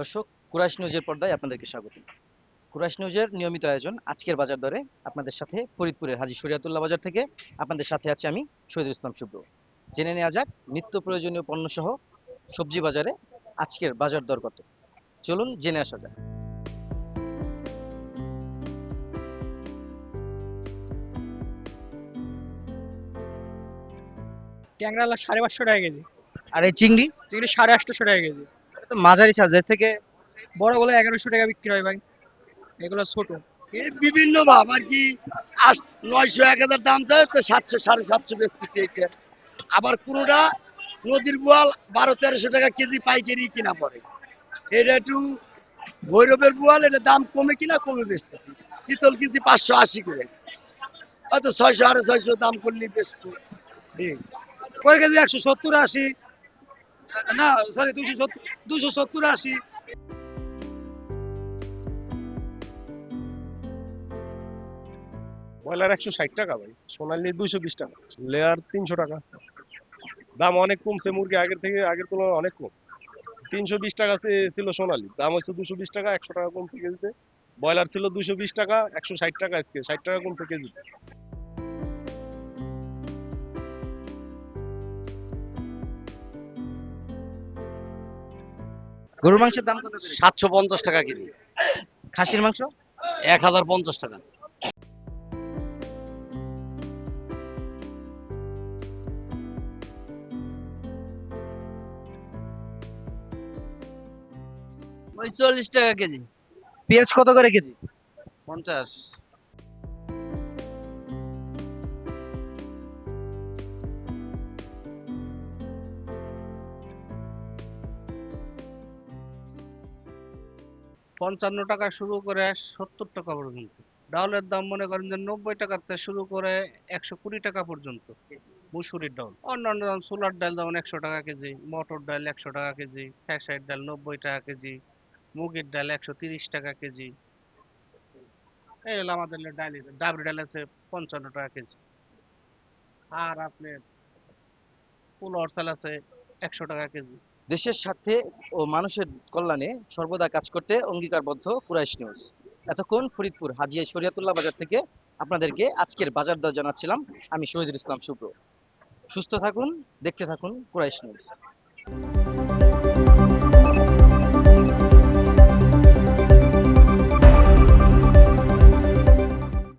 দর্শক কুরাইশ নিউজের পর্দায় আপনাদেরকে স্বাগত। কুরাইশ নিউজের নিয়মিত আয়োজন আজকের বাজার দরে আপনাদের সাথে ফরিদপুরের হাজি শরিয়াতুল্লাহ বাজার থেকে। আপনাদের সাথে আছি আমি শহীদুল ইসলাম শুভ্র। জেনে নেওয়া যাক নিত্য প্রয়োজনীয় পণ্য সহ সবজি বাজারে আজকের বাজার দর কত। চলুন জেনে আসা যাক। ট্যাংরা সাড়ে পাঁচশো টাকা কেজি। আর এই চিংড়ি? চিংড়ি সাড়ে আটশোশো টাকা কেজি। তো মাঝারি সাইজের থেকে বড়গুলো এগারোশো টাকা বিক্রি হয় ভাই। এগুলো ছোট। এই বিভিন্ন ভাব আর কি নয়শো এক হাজার দাম চায় তো সাতশো সাড়ে সাতশো বেচতেছে এটা আবার কোনোটা নদীর বোয়াল বারো তেরোশো টাকা কেজি পাইকারি কিনা পড়ে। এটা একটু ভৈরবের বোয়াল এটা দাম কমে কিনা কমে বেচতেছি। চিতল কিন্তু পাঁচশো আশি করে। হয়তো ছয়শো আড়াই ছয়শো দাম করলে বেচতো। এই। কয় কেজি? একশো সত্তর আশি। না সরি দুশো সত্তর আশি। ব্রয়লার একশো ষাট টাকা ভাই সোনালি দুইশো বিশ টাকা, লেয়ার তিনশো টাকা। দাম অনেক কমছে, মুরগি আগের থেকে, আগের তুলনায় অনেক কম। তিনশো বিশ টাকা ছিল সোনালি, দাম হচ্ছে দুশো বিশ টাকা, একশো টাকা কমছে কেজিতে। ব্রয়লার ছিল দুশো বিশ টাকা, একশো ষাট টাকা আজকে, ষাট টাকা কমছে কেজিতে। গরুর মাংসের দাম কত সাতশো পঞ্চাশ টাকা কেজি। খাসির মাংস? এক হাজার পঞ্চাশ টাকা। চল্লিশ টাকা কেজি। পেঁয়াজ কত করে কেজি? পঞ্চাশ। পঞ্চান্ন টাকা শুরু করে সত্তর টাকা পর্যন্ত। ডাউলের দাম মনে করেন যে নব্বই টাকা থেকে শুরু করে একশো কুড়ি টাকা পর্যন্ত। মুসুরির ডাল অন্যান্য যেমন সোলার ডাল যেমন একশো টাকা কেজি, মটর ডাল একশো টাকা কেজি, ফ্যাসাইড ডাল নব্বই টাকা কেজি, মুগের ডাল একশো তিরিশ টাকা কেজি। এই হলো আমাদের ডাল ডাবরি ডাল আছে পঞ্চান্ন টাকা কেজি। আর আপনার পোলাওর চাল আছে একশো টাকা কেজি। দেশের স্বার্থে ও মানুষের কল্যাণে সর্বদা কাজ করতে অঙ্গীকারবদ্ধ কুরাইশ নিউজ এতক্ষণ ফরিদপুর হাজিয়া শরিয়াতুল্লাহ বাজার থেকে আপনাদেরকে আজকের বাজার দর জানাচ্ছিলাম। আমি শহীদুল ইসলাম শুভ্র। সুস্থ থাকুন, দেখতে থাকুন কুরাইশ নিউজ